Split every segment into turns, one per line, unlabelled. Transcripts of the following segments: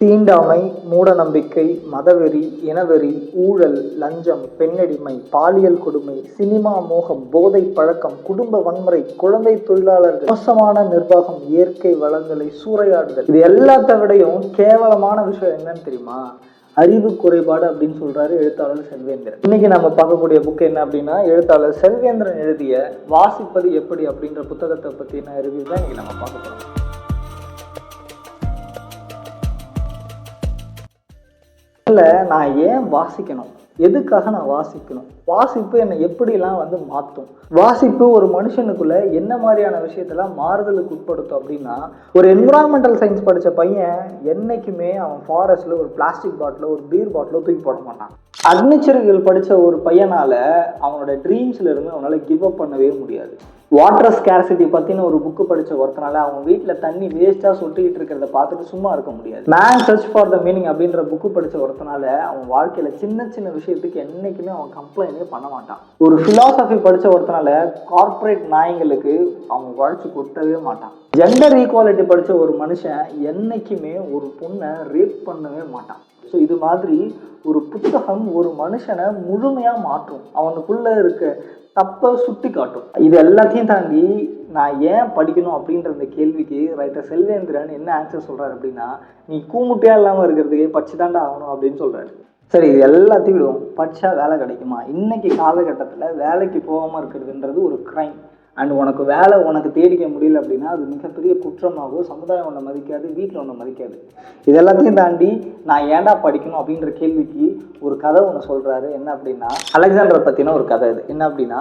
தீண்டாமை மூடநம்பிக்கை மதவெறி இனவெறி ஊழல் லஞ்சம் பெண்ணடிமை பாலியல் கொடுமை சினிமா மோகம் போதை பழக்கம் குடும்ப வன்முறை குழந்தை தொழிலாளர்கள் மோசமான நிர்வாகம் இயற்கை வளங்களை சூறையாடுதல். இது எல்லாத்த விடையும் கேவலமான விஷயம் என்னன்னு தெரியுமா? அறிவு குறைபாடு அப்படின்னு சொல்றாரு எழுத்தாளர் செல்வேந்திரன். இன்னைக்கு நம்ம பார்க்கக்கூடிய புக் என்ன அப்படின்னா எழுத்தாளர் செல்வேந்திரன் எழுதிய வாசிப்பது எப்படி அப்படின்ற புத்தகத்தை பத்தின ரிவ்யூ தான் இன்னைக்கு நம்ம பார்க்க போறோம். இல்ல நான் ஏன் வாசிக்கணும்? எதுக்காக நான் வாசிக்கணும்? வாசிப்பு என்னை எப்படிலாம் வந்து மாற்றும் வாசிப்பு ஒரு மனுஷனுக்குள்ள என்ன மாதிரியான விஷயத்தெல்லாம் மாறுதலுக்கு உட்படுத்தும் அப்படின்னா ஒரு என்விரான்மெண்டல் சயின்ஸ் படித்த பையன் என்னைக்குமே அவன் ஃபாரஸ்ட்டில் ஒரு பிளாஸ்டிக் பாட்டிலோ ஒரு பீர் பாட்டிலோ தூக்கி போட மாட்டான். அக்னிச்சரிகள் படித்த ஒரு பையனால் அவனோட ட்ரீம்ஸ்லேருந்து இருந்து கிவ் அப் பண்ணவே முடியாது. வாட்டர் ஸ்கேர்சிட்டி பற்றின ஒரு புக்கு படித்த ஒருத்தனால அவன் வீட்டில் தண்ணி வேஸ்ட்டாக சொட்டிக்கிட்டு இருக்கிறத பார்த்துட்டு சும்மா இருக்க முடியாது. Man search for the meaning அப்படின்ற புக்கு படித்த ஒருத்தனால அவன் வாழ்க்கையில் சின்ன சின்ன விஷயத்துக்கு என்றைக்குமே அவன் கம்ப்ளைண்டே பண்ண மாட்டான். ஒரு ஃபிலாசபி படித்த ஒருத்தனால கார்ப்பரேட் நாயங்களுக்கு அவன் உழைச்சி கொட்டவே மாட்டான். ஜெண்டர் ஈக்குவாலிட்டி படித்த ஒரு மனுஷன் என்றைக்குமே ஒரு பொண்ணை ரேப் பண்ணவே மாட்டான். ஸோ இது மாதிரி ஒரு புத்தகம் ஒரு மனுஷனை முழுமையாக மாற்றும். அவனுக்குள்ளே இருக்க தப்பை சுட்டி காட்டும். இது எல்லாத்தையும் தாண்டி நான் ஏன் படிக்கணும் அப்படின்ற அந்த கேள்விக்கு ரைட்டர் செல்வேந்திரன் என்ன ஆன்சர் சொல்கிறார் அப்படின்னா நீ கூமுட்டியாக இல்லாமல் இருக்கிறதுக்கு படிச்சு தாண்டா ஆகணும் அப்படின்னு சொல்கிறாரு சரி இது எல்லாத்தையும் விடுவோம் பட்சா வேலை கிடைக்குமா? இன்னைக்கு காலகட்டத்தில் வேலைக்கு போகாமல் இருக்கிறதுன்றது ஒரு க்ரைம் அண்ட் உனக்கு வேலை உனக்கு தேடிக்க முடியல அப்படின்னா அது மிகப்பெரிய குற்றமாகவும் சமுதாயம் ஒன்றை மதிக்காது வீட்டில் ஒன்றை மதிக்காது. இது எல்லாத்தையும் தாண்டி நான் ஏன்டா படிக்கணும் அப்படின்ற கேள்விக்கு ஒரு கதை ஒன்று சொல்கிறாரு என்ன அப்படின்னா அலெக்சாண்டர் பற்றின ஒரு கதை இது என்ன அப்படின்னா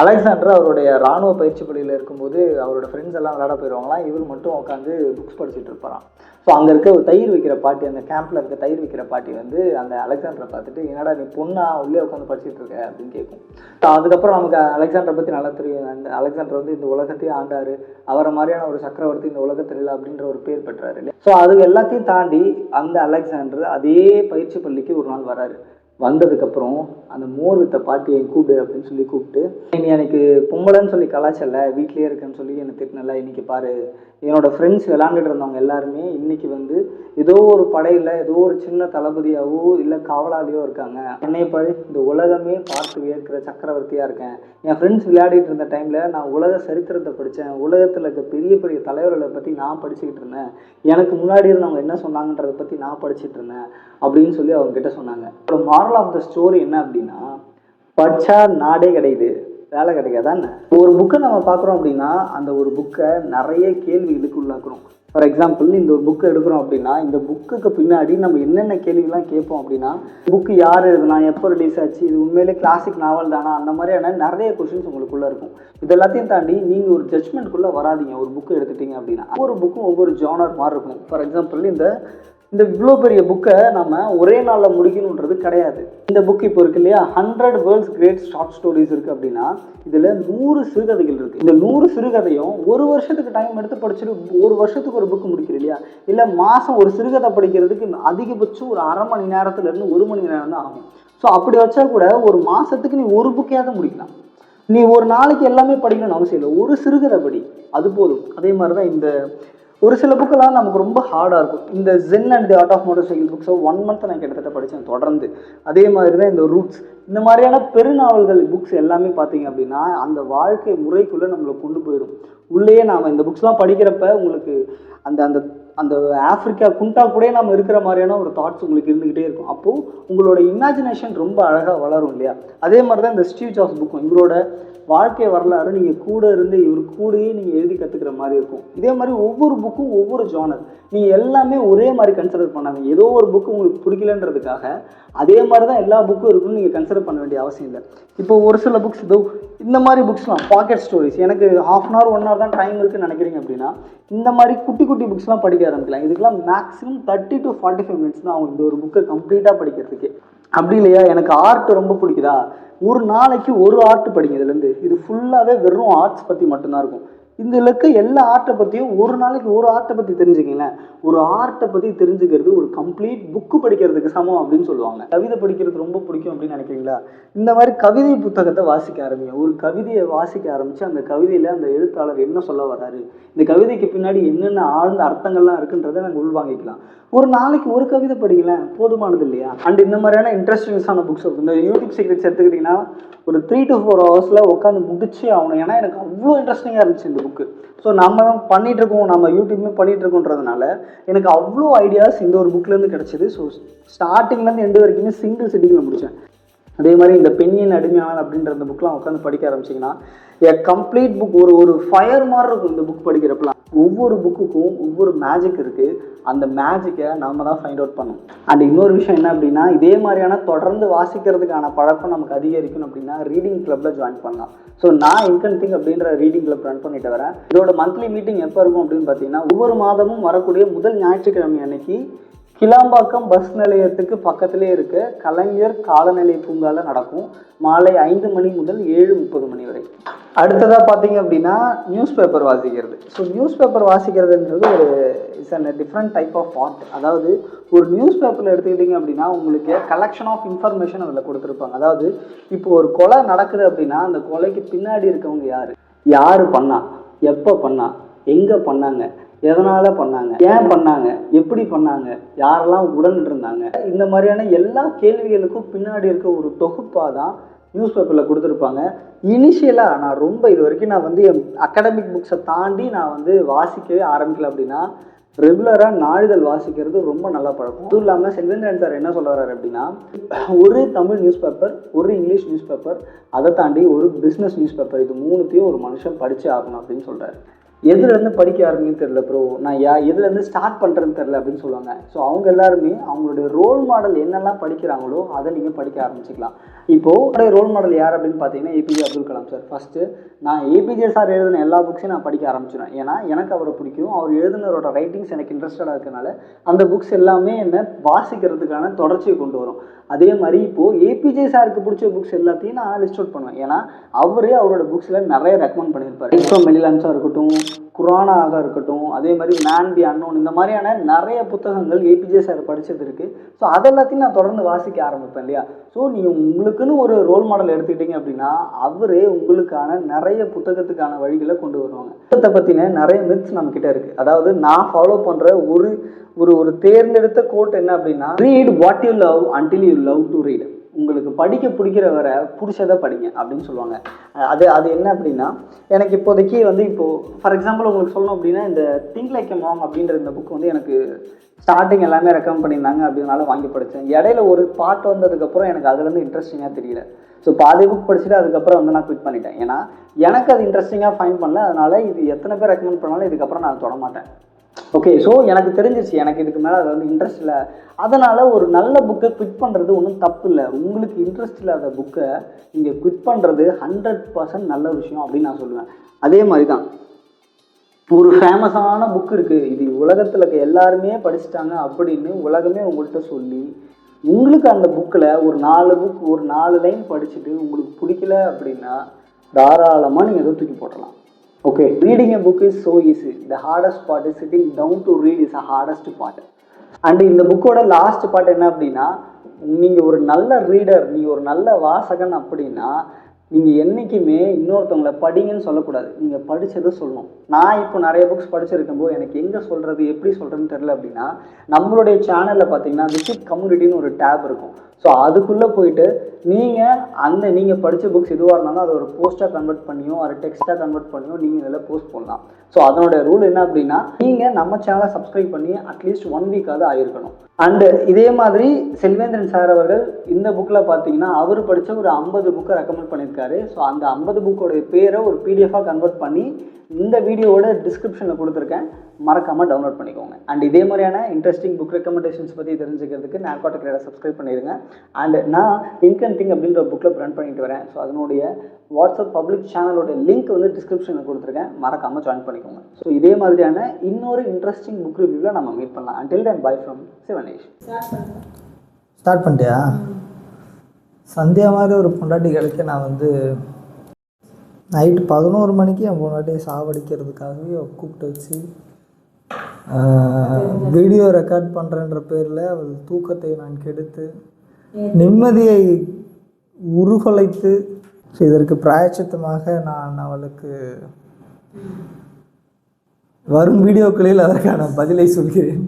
அலெக்சாண்டர் அவருடைய ராணுவ பயிற்சி பள்ளியில் இருக்கும்போது அவரோட ஃப்ரெண்ட்ஸ் எல்லாம் விளையாட போயிடுவாங்களாம் இவர் மட்டும் உட்காந்து புக்ஸ் படிச்சுட்டு இருப்பாராம். ஸோ அங்கே இருக்க ஒரு தயிர் விற்கிற பாட்டி அந்த கேம்பில் இருக்க தயிர் விற்கிற பாட்டி வந்து அந்த அலெக்சாண்டரை பார்த்துட்டு என்னடா நீ பொண்ணா உள்ளே உட்காந்து படிச்சுட்டு இருக்க? அப்படின்னு கேட்கும். ஸோ அதுக்கப்புறம் நமக்கு அலெக்சாண்டரை பற்றி நல்லா தெரியும். அந்த அலெக்சாண்டர் வந்து இந்த உலகத்தையே ஆண்டார். அவரை மாதிரியான ஒரு சக்கரவர்த்தி இந்த உலகத்தில் இல்லை அப்படின்ற ஒரு பேர் பெற்றாரு இல்லையா? ஸோ அது எல்லாத்தையும் தாண்டி அந்த அலெக்சாண்டர் அதே பயிற்சி பள்ளிக்கு ஒரு நாள் வராரு. வந்ததுக்கப்புறம் அந்த மோர் வித்த பாட்டியை கூப்பிடு அப்படின்னு சொல்லி கூப்பிட்டு நீ எனக்கு பொம்பளைன்னு சொல்லி கலாச்சல வீட்லேயே இருக்கேன்னு சொல்லி என்னை திட்டினல இன்னைக்கு பாரு. என்னோட ஃப்ரெண்ட்ஸ் விளாண்டுட்டு இருந்தவங்க எல்லாருமே இன்னைக்கு வந்து ஏதோ ஒரு படையில் ஏதோ ஒரு சின்ன தளபதியாகவோ இல்லை காவலாளியோ இருக்காங்க. என்னை பாரு இந்த உலகமே பார்த்து வியக்கிற சக்கரவர்த்தியாக இருக்கேன். என் ஃப்ரெண்ட்ஸ் விளையாடிட்டு இருந்த டைமில் நான் உலக சரித்திரத்தை படித்தேன் உலகத்தில் இருக்க பெரிய பெரிய தலைவர்களை பற்றி நான் படிச்சுக்கிட்டு இருந்தேன். எனக்கு முன்னாடி இருந்தவங்க என்ன சொன்னாங்கன்றதை பற்றி நான் படிச்சுட்டு இருந்தேன். அப்படின்னு சொல்லி அவங்க கிட்ட சொன்னாங்க. அப்புறம் மாரல் ஆஃப் த ஸ்டோரி என்ன அப்படின்னா படிச்சா நாடே கிடையாது வேலை கிடைக்காதான் ஒரு புக்கை நம்ம பார்க்குறோம் அப்படின்னா அந்த ஒரு புக்கை நிறைய கேள்விகளுக்கு உள்ளாக்குறோம். ஃபார் எக்ஸாம்பிள் இந்த ஒரு புக்கை எடுக்கிறோம் அப்படின்னா இந்த புக்குக்கு பின்னாடி நம்ம என்னென்ன கேள்விலாம் கேட்போம் அப்படின்னா புக்கு யார் எழுதுனா எப்போ ரிலீஸ் ஆச்சு இது உண்மையிலே கிளாசிக் நாவல் தானா அந்த மாதிரியான நிறைய கொஷின்ஸ் உங்களுக்குள்ளே இருக்கும். இது எல்லாத்தையும் தாண்டி நீங்கள் ஒரு ஜட்மெண்ட்குள்ளே வராதீங்க ஒரு புக்கு எடுத்துட்டீங்க அப்படின்னா. ஒவ்வொரு புக்கும் ஒவ்வொரு ஜானர் மாதிரி இருக்கும் ஃபார் எக்ஸாம்பிள் இந்த இந்த இவ்வளோ பெரிய புக்கை நம்ம ஒரே நாளில் முடிக்கணுன்றது கிடையாது. இந்த புக் இப்போ இருக்கு இல்லையா? Hundred world's great short stories இருக்குது அப்படின்னா இதில் நூறு சிறுகதைகள் இருக்குது இந்த நூறு சிறுகதையும் ஒரு வருஷத்துக்கு டைம் எடுத்து படிச்சுட்டு ஒரு வருஷத்துக்கு ஒரு புக் முடிக்கிற இல்லையா? இல்லை மாதம் ஒரு சிறுகதை படிக்கிறதுக்கு அதிகபட்சம் ஒரு அரை மணி நேரத்துலேருந்து ஒரு மணி நேரம் தான் ஆகும். ஸோ அப்படி வச்சா கூட ஒரு மாதத்துக்கு நீ ஒரு புக்கையாவது முடிக்கலாம். நீ ஒரு நாளைக்கு எல்லாமே படிக்கணும்னு அவசியம் இல்லை. ஒரு சிறுகதை படி. அது போதும். அதே மாதிரி தான் இந்த ஒரு சில புக்கெல்லாம் நமக்கு ரொம்ப ஹார்டாக இருக்கும். இந்த zen and the art of motorcycle புக்ஸை ஒன் மந்த் நான் கிட்டத்தட்ட படித்தேன் தொடர்ந்து. அதே மாதிரி தான் இந்த ரூட்ஸ் இந்த மாதிரியான பெருநாவல்கள் புக்ஸ் எல்லாமே பார்த்தீங்க அப்படின்னா அந்த வாழ்க்கை முறைக்குள்ளே நம்மளை கொண்டு போயிடும். உள்ளேயே நாம் இந்த புக்ஸ்லாம் படிக்கிறப்ப உங்களுக்கு அந்த அந்த அந்த ஆஃப்ரிக்கா குண்டா கூட நம்ம இருக்கிற மாதிரியான ஒரு தாட்ஸ் உங்களுக்கு இருந்துக்கிட்டே இருக்கும். அப்போது உங்களோட இமேஜினேஷன் ரொம்ப அழகாக வளரும் இல்லையா? அதே மாதிரி தான் இந்த ஸ்டீவ் ஜாப்ஸ் புக்கும் இவரோட வாழ்க்கை வரலாறு நீங்கள் கூட இருந்து இவர் கூடயே நீங்கள் எழுதி கற்றுக்கிற மாதிரி இருக்கும். இதே மாதிரி ஒவ்வொரு புக்கும் ஒவ்வொரு ஜானர் நீங்கள் எல்லாமே ஒரே மாதிரி கன்சிடர் பண்ணாங்க ஏதோ ஒரு புக்கு உங்களுக்கு பிடிக்கலன்றதுக்காக அதே மாதிரி தான் எல்லா புக்கும் இருக்குன்னு நீங்கள் கன்சிடர் பண்ண வேண்டிய அவசியம் இல்லை. இப்போ ஒரு சில புக்ஸ் இதோ இந்த மாதிரி புக்ஸ்லாம் பாக்கெட் ஸ்டோரிஸ் எனக்கு half an hour one hour தான் டைம் இருக்குன்னு நினைக்கிறீங்க அப்படின்னா இந்த மாதிரி குட்டி குட்டி புக்ஸ்லாம் படிக்க ஆரம்பிக்கலாம். இதுக்கெல்லாம் maximum thirty to forty five minutes தான் அவங்க இந்த ஒரு புக்கை கம்ப்ளீட்டாக படிக்கிறதுக்கு. அப்படி இல்லையா? எனக்கு ஆர்ட் ரொம்ப பிடிக்குதா? ஒரு நாளைக்கு ஒரு ஆர்ட் படிங்க இதுலேருந்து இது ஃபுல்லாகவே வெறும் ஆர்ட்ஸ் பற்றி மட்டும்தான் இருக்கும். இந்த இலக்கு எல்லா ஆர்ட்டை பற்றியும் ஒரு நாளைக்கு ஒரு ஆர்ட்டை பற்றி தெரிஞ்சுக்கிங்களேன் ஒரு ஆர்ட்டை பற்றி தெரிஞ்சுக்கிறது ஒரு கம்ப்ளீட் புக்கு படிக்கிறதுக்கு சமம் அப்படின்னு சொல்லுவாங்க. கவிதை படிக்கிறது ரொம்ப பிடிக்கும் அப்படின்னு நினைக்கிறீங்களா? இந்த மாதிரி கவிதை புத்தகத்தை வாசிக்க ஆரம்பிங்க. ஒரு கவிதையை வாசிக்க ஆரம்பித்து அந்த கவிதையில் அந்த எழுத்தாளர் என்ன சொல்ல வராரு இந்த கவிதைக்கு பின்னாடி என்னென்ன ஆழ்ந்த அர்த்தங்கள்லாம் இருக்குன்றதை நாங்கள் உள்வாங்கிக்கலாம். ஒரு நாளைக்கு ஒரு கவிதை படிக்கலாம் போதுமானது இல்லையா? அண்ட் இந்த மாதிரியான இன்ட்ரெஸ்டிங்ஸான புக்ஸ் இருக்கு இந்த யூடியூப் சீக்ரெட்ஸ் எடுத்துக்கிட்டிங்கன்னா ஒரு த்ரீ டு ஃபோர் ஹவர்ஸில் உட்காந்து முடிச்சு ஆகணும். ஏன்னா எனக்கு அவ்வளோ இன்ட்ரெஸ்டிங்காக இருந்துச்சு இந்த புக்கு ஸோ நம்ம பண்ணிட்டு இருக்கோம். நம்ம யூடியூப்மே பண்ணிட்டு இருக்கோன்றதுனால எனக்கு அவ்வளோ ஐடியாஸ் இந்த ஒரு புக்லேருந்து கிடச்சிது. ஸோ ஸ்டார்டிங்லேருந்து எண்டு வரைக்குமே சிங்கிள் சிட்டிங்கில் முடித்தேன் அதே மாதிரி இந்த பெண்ணின் அடிமையானல் அப்படின்ற அந்த புக்லாம் உட்காந்து படிக்க ஆரம்பிச்சிங்கன்னா எ கம்ப்ளீட் புக் ஒரு ஒரு ஃபயர் மாதிரி இருக்கும் இந்த புக் படிக்கிறப்பலாம் ஒவ்வொரு புக்குக்கும் ஒவ்வொரு மேஜிக் இருக்குது அந்த மேஜிக்கை நம்ம தான் ஃபைண்ட் அவுட் பண்ணணும். அண்ட் இன்னொரு விஷயம் என்ன அப்படின்னா இதே மாதிரியான தொடர்ந்து வாசிக்கிறதுக்கான பழக்கம் நமக்கு அதிகரிக்கணும் அப்படின்னா ரீடிங் கிளப்பில் ஜாயின் பண்ணலாம். ஸோ நான் இன்கன் திங் அப்படின்ற ரீடிங் கிளப் ரன் பண்ணிட்டு வரேன். இதோட மந்த்லி மீட்டிங் எப்போ இருக்கும் அப்படின்னு பார்த்தீங்கன்னா ஒவ்வொரு மாதமும் வரக்கூடிய முதல் ஞாயிற்றுக்கிழமை அன்னைக்கு கிளாம்பாக்கம் பஸ் நிலையத்துக்கு பக்கத்திலே இருக்க கலைஞர் காலநிலை பூங்கால நடக்கும் மாலை ஐந்து மணி முதல் ஏழு முப்பது மணி வரை. அடுத்ததாக பார்த்தீங்க அப்படின்னா நியூஸ் பேப்பர் வாசிக்கிறது. ஸோ நியூஸ் பேப்பர் வாசிக்கிறதுன்றது ஒரு it's and different type of art அதாவது ஒரு நியூஸ் பேப்பரில் எடுத்துக்கிட்டிங்க அப்படின்னா உங்களுக்கு கலெக்ஷன் ஆஃப் இன்ஃபர்மேஷன் அதில் கொடுத்துருப்பாங்க. அதாவது இப்போ ஒரு கொலை நடக்குது அப்படின்னா அந்த கொலைக்கு பின்னாடி இருக்கவங்க யார்? யார் பண்ணா? எப்போ பண்ணா? எங்கே பண்ணாங்க? எதனால் பண்ணாங்க? ஏன் பண்ணாங்க? எப்படி பண்ணாங்க? யாரெல்லாம் உடன் இருந்தாங்க? இந்த மாதிரியான எல்லா கேள்விகளுக்கும் பின்னாடி இருக்க ஒரு தொகுப்பாக தான் நியூஸ் பேப்பரில் கொடுத்துருப்பாங்க. இனிஷியலாக நான் ரொம்ப இது வரைக்கும் நான் வந்து என் அகாடமிக் புக்ஸை தாண்டி நான் வந்து வாசிக்கவே ஆரம்பிக்கல அப்படின்னா ரெகுலராக நாளிதழ் வாசிக்கிறது ரொம்ப நல்ல பழக்கம். அதுவும் இல்லாமல் செல்வேந்திரன் சார் என்ன சொல்ல வர்றாரு அப்படின்னா ஒரு தமிழ் நியூஸ் பேப்பர் ஒரு இங்கிலீஷ் நியூஸ் பேப்பர் அதை தாண்டி ஒரு பிஸ்னஸ் நியூஸ் பேப்பர் இது மூணுத்தையும் ஒரு மனுஷன் படித்து ஆகணும் அப்படின்னு சொல்கிறாரு எதுலேருந்து படிக்க ஆரம்பிக்குன்னு தெரில ப்ரோ நான் யா எதுலேருந்து ஸ்டார்ட் பண்ணுறேன்னு தெரில அப்படின்னு சொல்லுவாங்க. ஸோ அவங்க எல்லாருமே அவங்களுடைய ரோல் மாடல் என்னெல்லாம் படிக்கிறாங்களோ அதை நீங்கள் படிக்க ஆரம்பிச்சிக்கலாம். இப்போது ரோல் மாடல் யார் அப்படின்னு பார்த்தீங்கன்னா APJ Abdul Kalam sir first நான் ஏபிஜே சார் எழுதின எல்லா புக்ஸையும் நான் படிக்க ஆரம்பிச்சிடுவேன் ஏன்னா எனக்கு அவரை பிடிக்கும். அவர் எழுதினரோட ரைட்டிங்ஸ் எனக்கு இன்ட்ரெஸ்டடாக இருக்கனால அந்த புக்ஸ் எல்லாமே என்னை வாசிக்கிறதுக்கான தொடர்ச்சியை கொண்டு வரும். அதே மாதிரி இப்போது ஏபிஜே சாருக்கு பிடிச்ச புக்ஸ் எல்லாத்தையும் நான் லிஸ்ட் அவுட் பண்ணுவேன். ஏன்னா அவரே அவரோட புக்ஸில் நிறைய ரெக்கமெண்ட் பண்ணியிருப்பார். இப்போ மெலிலான்ஸாக இருக்கட்டும் குரானாக இருக்கட்டும் அதே மாதிரி மேன் தி அன்னோன் இந்த மாதிரியான நிறைய புத்தகங்கள் ஏபிஜே சார் படித்தது இருக்குது ஸோ அது எல்லாத்தையும் நான் தொடர்ந்து வாசிக்க ஆரம்பிப்பேன் இல்லையா? ஸோ நீங்கள் உங்களுக்குன்னு ஒரு ரோல் மாடல் எடுத்துக்கிட்டீங்க அப்படின்னா அவரே உங்களுக்கான நிறைய புத்தகத்துக்கான வழிகளை கொண்டு வருவாங்க. புத்தகத்தை பற்றின நிறைய மித்ஸ் நம்மக்கிட்ட இருக்குது அதாவது நான் ஃபாலோ பண்ணுற ஒரு ஒரு ஒரு தேர்ந்தெடுத்த கோட் என்ன அப்படின்னா read what you love until you love to read உங்களுக்கு படிக்க பிடிக்கிற வரை பிடிச்சதை படிங்க அப்படின்னு சொல்லுவாங்க. அது அது என்ன அப்படின்னா எனக்கு இப்போதைக்கு வந்து இப்போது ஃபார் எக்ஸாம்பிள் உங்களுக்கு சொல்லணும் அப்படின்னா இந்த திங்க் லைக் எ மாம் அப்படின்ற இந்த புக் வந்து எனக்கு ஸ்டார்டிங் எல்லாமே ரெக்கமெண்ட் பண்ணியிருந்தாங்க அப்படினால வாங்கி படித்தேன் இடையில ஒரு பாட்டு வந்ததுக்கப்புறம் எனக்கு அதுலேருந்து இன்ட்ரெஸ்டிங்காக தெரியல. ஸோ பாதி புக் படிச்சுட்டு அதுக்கப்புறம் வந்து நான் குவிட் பண்ணிட்டேன். ஏன்னா எனக்கு அது இன்ட்ரெஸ்டிங்காக ஃபைன் பண்ணல. அதனால இது எத்தனை பேர் ரெக்கமெண்ட் பண்ணாலும் இதுக்கப்புறம் நான் தொட மாட்டேன் ஓகே ஸோ எனக்கு தெரிஞ்சிருச்சு எனக்கு இதுக்கு மேலே அதில் வந்து இன்ட்ரெஸ்ட் இல்லை. அதனால் ஒரு நல்ல புக்கை குவிட் பண்ணுறது ஒன்றும் தப்பு இல்லை. உங்களுக்கு இன்ட்ரெஸ்ட் இல்லாத புக்கை நீங்கள் குவிட் பண்ணுறது ஹண்ட்ரட் பர்சன்ட் நல்ல விஷயம் அப்படின்னு நான் சொல்லுவேன். அதே மாதிரி தான் ஒரு ஃபேமஸான புக் இருக்குது இது உலகத்தில் இருக்க எல்லாருமே படிச்சுட்டாங்க அப்படின்னு உலகமே உங்கள்கிட்ட சொல்லி உங்களுக்கு அந்த புக்கில் ஒரு நாலு புக் ஒரு நாலு லைன் படிச்சுட்டு உங்களுக்கு பிடிக்கல அப்படின்னா தாராளமாக நீங்கள் எதோ தூக்கி போட்டலாம் okay reading a book is so easy the hardest part is sitting down to read is a hardest part and இந்த புக்கோட லாஸ்ட் பார்ட் என்ன அப்படின்னா நீங்கள் ஒரு நல்ல ரீடர் நீங்கள் ஒரு நல்ல வாசகன் அப்படின்னா நீங்கள் என்றைக்குமே இன்னொருத்தவங்களை படிங்கன்னு சொல்லக்கூடாது. நீங்கள் படித்ததை சொல்லணும். நான் இப்போ நிறைய புக்ஸ் படிச்சிருக்கும் போது எனக்கு எங்கே சொல்கிறது எப்படி சொல்கிறதுன்னு தெரில அப்படின்னா நம்மளுடைய சேனலில் பார்த்தீங்கன்னா விசிட் கம்யூனிட்டின்னு ஒரு டேப் இருக்கும். ஸோ அதுக்குள்ளே போயிட்டு நீங்கள் அந்த நீங்கள் படித்த புக்ஸ் எதுவாக இருந்தாலும் அதை ஒரு போஸ்ட்டாக கன்வெர்ட் பண்ணியோ ஒரு டெக்ஸ்ட்டாக கன்வெர்ட் பண்ணியோ நீங்கள் இதில் போஸ்ட் பண்ணலாம் ஸோ அதனுடைய ரூல் என்ன அப்படின்னா நீங்கள் நம்ம சேனலை சப்ஸ்கிரைப் பண்ணி அட்லீஸ்ட் ஒன் வீக்காவது ஆகிருக்கணும் அண்டு இதே மாதிரி செல்வேந்திரன் சார் அவர்கள் இந்த புக்கில் பார்த்தீங்கன்னா அவர் படித்த ஒரு ஐம்பது புக்கை ரெக்கமெண்ட் பண்ணியிருக்காரு. ஸோ அந்த ஐம்பது புக்கோடைய பேரை ஒரு பிடிஎஃபாக கன்வெர்ட் பண்ணி இந்த வீடியோவோட டிஸ்கிரிப்ஷனில் கொடுத்துருக்கேன். மறக்காமல் டவுன்லோட் பண்ணிக்கோங்க. அண்ட் இதே மாதிரியான இன்ட்ரெஸ்டிங் புக் ரெக்கமெண்டேஷன்ஸ் பற்றி தெரிஞ்சுக்கிறதுக்கு நார்காட்டிக் ரேடை சப்ஸ்கிரைப் பண்ணிடுங்க அண்ட் நான் இன்கன் திங் அப்படின்ற புக்கில் ரன் பண்ணிட்டு வரேன். ஸோ அதனுடைய வாட்ஸ்அப் பப்ளிக் சேனலோட லிங்க் வந்து டிஸ்கிரிப்ஷனில் கொடுத்துருக்கேன். மறக்காமல் ஜாயின் பண்ணிக்கோங்க. ஸோ இதே மாதிரியான இன்னொரு இன்ட்ரெஸ்டிங் புக் ரிவ்யூவில் நம்ம மீட் பண்ணலாம். Until then bye from Sivanesh
start பண்ணிட்டியா? சந்தியா மாதிரி ஒரு பொண்டாட்டி கிடைக்க நான் வந்து நைட்டு பதினோரு மணிக்கு என் பொண்டாட்டியை சாவடிக்கிறதுக்காகவே கூப்பிட்டு வச்சு வீடியோ ரெக்கார்ட் பண்ணுறன்ற பேரில் அவள் தூக்கத்தை நான் கெடுத்து நிம்மதியை உருகுலைத்து இதற்கு பிராயச்சித்தமாக நான் அவளுக்கு வரும் வீடியோக்களில் அதற்கான பதிலை சொல்கிறேன்.